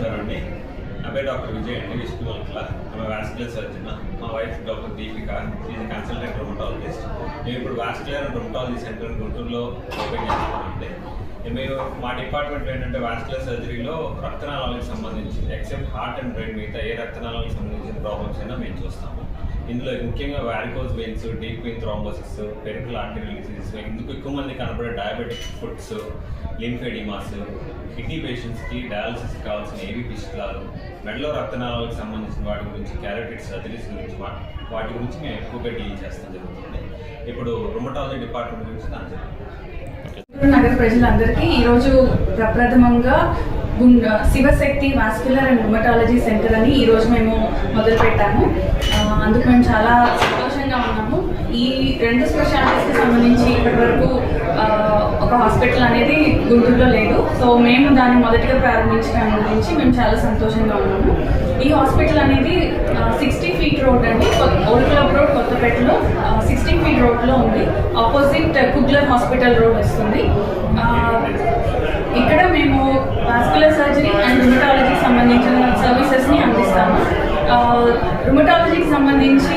Okay నమస్కారం అండి నా పేరు డాక్టర్ విజయ్ అండి విష్ణు అంకుల ఆమె వాస్కులర్ సర్జన్. మా wife doctor Deepika. Is consultant rheumatologist. మేము ఇప్పుడు వాస్కులర్ రొమటాలజీ సెంటర్ గుంటూరులో ఓపెన్ చేస్తున్నామండి. మేము మా డిపార్ట్మెంట్ ఏంటంటే వాస్కులర్ సర్జరీలో రక్తనాళాలకు సంబంధించి ఎక్సెప్ట్ హార్ట్ అండ్ బ్రెయిన్ మిగతా ఏ రక్తనాళాలకు సంబంధించిన ప్రాబ్లమ్స్ అయినా మేము చూస్తాము. ఇందులో ముఖ్యంగా varicose veins deep vein thrombosis peripheral artery diseases ఇందుకు ఎక్కువ మంది కనబడే డయాబెటిక్ ఫుడ్స్ లింఫెడిమాస్ కిడ్నీ పేషెంట్స్కి డయాలసిస్ కావాల్సిన ఏవి పిస్టులాలు మెడలో రక్తనాళాలకు సంబంధించిన వాటి గురించి క్యారెటిక్ సర్జరీస్ గురించి వాటి గురించి మేము ఎక్కువగా డీల్ చేస్తాం జరుగుతుంది. ఇప్పుడు రుమటాలజీ డిపార్ట్మెంట్ గురించి నాకు నగర ప్రజలందరికీ ఈరోజు ప్రప్రథమంగా Shivashakti vascular and rheumatology centre అని ఈరోజు మేము మొదలు పెట్టాము అందుకు మేము చాలా సంతోషంగా ఉన్నాము. ఈ రెండు స్పెషాలిటీస్కి సంబంధించి ఇప్పటివరకు ఒక హాస్పిటల్ అనేది గుంటూరులో లేదు. సో మేము దాన్ని మొదటిగా ప్రారంభించడం గురించి మేము చాలా సంతోషంగా ఉన్నాము. ఈ హాస్పిటల్ అనేది సిక్స్టీ ఫీట్ రోడ్ అండి. ఓల్డ్ క్లబ్ రోడ్ కొత్తపేటలో సిక్స్టీ ఫీట్ రోడ్లో ఉంది. ఆపోజిట్ కుగ్లర్ హాస్పిటల్ రోడ్ వస్తుంది. ఇక్కడ మేము వాస్కులర్ సర్జరీ అండ్ రుమటాలజీకి సంబంధించిన సర్వీసెస్ని అందిస్తాము. రుమటాలజీకి సంబంధించి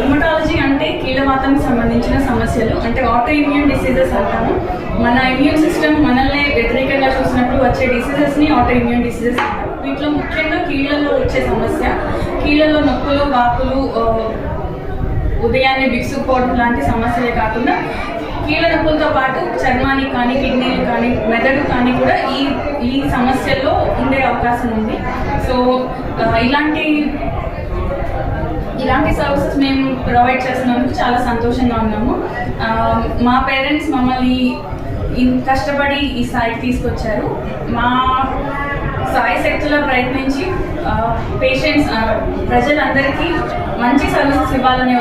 రుమటాలజీ అంటే కీలవాతానికి సంబంధించిన సమస్యలు అంటే ఆటో ఇమ్యూన్ డిసీజెస్ అంటాము. మన ఇమ్యూన్ సిస్టమ్ మనల్ని వ్యతిరేకంగా చూసినప్పుడు వచ్చే డిసీజెస్ని ఆటో ఇమ్యూన్ డిసీజెస్ అంటాం వీటిలో ముఖ్యంగా కీళ్ళలో వచ్చే సమస్య కీళ్ళలో నొప్పులు వాపులు ఉదయాన్నే బిగుసుకుపోవడం లాంటి సమస్యలే కాకుండా కీళ్ళనొప్పులతో పాటు చర్మానికి కానీ కిడ్నీలు కానీ మెదడు కానీ కూడా ఈ ఈ సమస్యల్లో ఉండే అవకాశం ఉంది. సో ఇలాంటి ఇలాంటి సర్వీసెస్ మేము ప్రొవైడ్ చేస్తున్నందుకు చాలా సంతోషంగా ఉన్నాము. మా పేరెంట్స్ మమ్మల్ని కష్టపడి ఈ స్థాయికి తీసుకొచ్చారు. మా సాయి శక్తుల ప్రయత్నించి పేషెంట్స్ ప్రజలందరికీ మంచి సర్వీసెస్ ఇవ్వాలనే